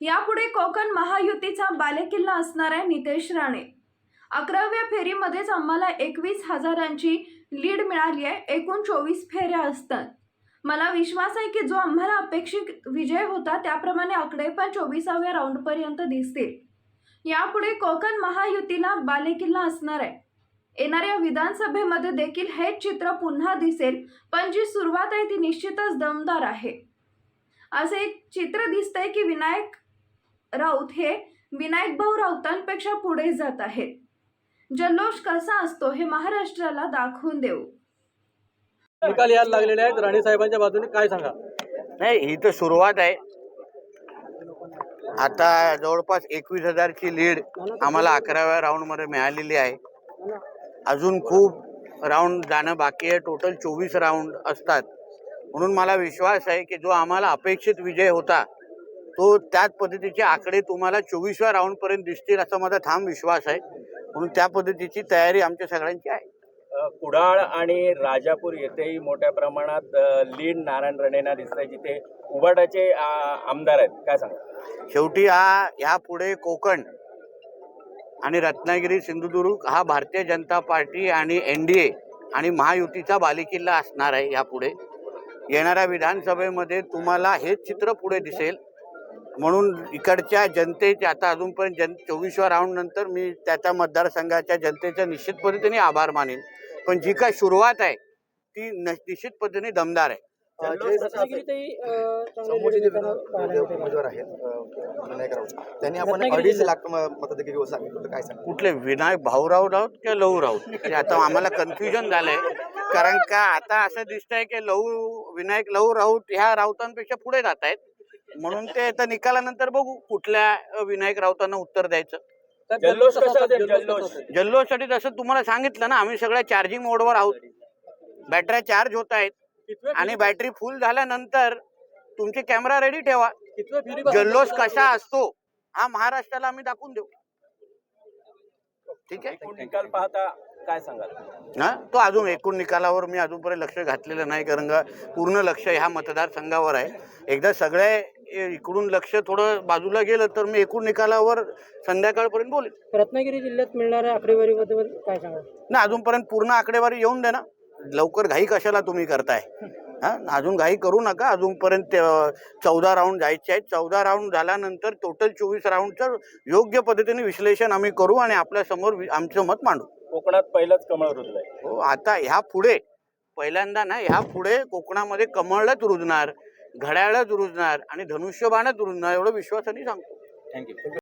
यापुढे कोकण महायुतीचा बालेकिल्ला असणार आहे नितेश राणे. अकराव्या फेरीमध्येच आम्हाला एकवीस हजारांची लीड मिळाली आहे एकूण चोवीस फेऱ्या असतात. मला विश्वास आहे की जो आम्हाला अपेक्षित विजय होता त्याप्रमाणे आकडे पण चोवीसाव्या राऊंडपर्यंत दिसतील. यापुढे कोकण महायुतीला बालेकिल्ला असणार आहे. येणाऱ्या विधानसभेमध्ये देखील हेच चित्र पुन्हा दिसेल पण जी सुरुवात आहे ती निश्चितच दमदार आहे. असे एक चित्र दिसतंय की विनायक राऊत हे विनायक भाऊ राऊतांपेक्षा पुढे जात आहेत. जल्लोष कसा असतो हे महाराष्ट्राला दाखवून देऊ. निकाल यायला लागलेले आहेत. राणे साहेबांच्या बाजूने काय सांगा? नाही ही तर सुरुवात आहे. आता जवळपास एकवीस हजारची लीड आम्हाला अकराव्या राऊंडमध्ये मिळालेली आहे. अजून खूप राऊंड जाणं बाकी आहे. टोटल चोवीस राऊंड असतात. म्हणून मला विश्वास आहे की जो आम्हाला अपेक्षित विजय होता तो त्याच पद्धतीचे आकडे तुम्हाला चोवीसव्या राऊंडपर्यंत दिसतील असा माझा ठाम विश्वास आहे. म्हणून त्या पद्धतीची तयारी आमच्या सगळ्यांची आहे. कुडाळ आणि राजापूर येथेही मोठ्या प्रमाणात लीड नारायण राणेंना दिसतंय जिथे उबाटाचे आमदार आहेत. काय सांगा? शेवटी हा ह्या पुढे कोकण आणि रत्नागिरी सिंधुदुर्ग हा भारतीय जनता पार्टी आणि एन डी ए आणि महायुतीचा बालेकिल्ला असणार आहे यापुढे येणाऱ्या विधानसभेमध्ये तुम्हाला हेच चित्र पुढे दिसेल. म्हणून इकडच्या जनतेचे आता अजूनपर्यंत जन चोवीसव्या राऊंड नंतर मी त्या त्या मतदारसंघाच्या जनतेच्या निश्चित पद्धतीने आभार मानेन. पण जी काय सुरुवात आहे ती निश्चित पद्धतीने दमदार आहे. समोरचे जे विरोधी उमेदवार आहेत. अं, विनायक राऊत. त्यांनी आपण अडीच लाख म- मताधिकारी सांगितलं होतं. काय सांगा कुठले? विनायक भाऊराव राऊत किंवा लहू राऊत? हे आता आम्हाला कन्फ्युजन झालंय. कारण का आता असं दिसतंय की लहू विनायक लहू राऊत ह्या राऊतांपेक्षा पुढे जात आहेत म्हणून ते आता निकालानंतर बघू कुठल्या विनायक राऊतांना उत्तर द्यायचं. जल्लोष कसा असेल जल्लोष जल्लोषसाठी जसं तुम्हाला सांगितलं ना आम्ही सगळ्या चार्जिंग मोडवर आहोत. बॅटऱ्या चार्ज होत आहेत. आणि बॅटरी फुल झाल्यानंतर तुमचे कॅमेरा रेडी ठेवा. जल्लोष कसा असतो हा महाराष्ट्राला आम्ही दाखवून देऊ. ठीक आहे? एकूण निकाल पाहता काय सांगाल? हा? तो अजून एकूण निकालावर मी अजूनपर्यंत लक्ष घातलेलं नाही कारण का पूर्ण लक्ष ह्या मतदारसंघावर आहे. एकदा सगळे इकडून लक्ष थोडं बाजूला गेलं तर मी एकूण निकालावर संध्याकाळपर्यंत बोलेन. रत्नागिरी जिल्ह्यात मिळणाऱ्या आकडेवारीबद्दल काय सांगा ना अजूनपर्यंत पूर्ण आकडेवारी येऊन दे ना. लवकर घाई कशाला तुम्ही करताय? हा अजून घाई करू नका. अजूनपर्यंत चौदा राऊंड जायचे आहेत. चौदा राऊंड झाल्यानंतर टोटल चोवीस राऊंडचं योग्य पद्धतीने विश्लेषण आम्ही करू आणि आपल्यासमोर आमचं मत मांडू. कोकणात पहिलंच कमळ रुजलंय. हो आता ह्या पुढे पहिल्यांदा ना ह्या पुढे कोकणामध्ये कमळच रुजणार. घड्याळच रुजणार आणि धनुष्यबाणच रुजणार एवढं विश्वासाने सांगतो. थँक्यू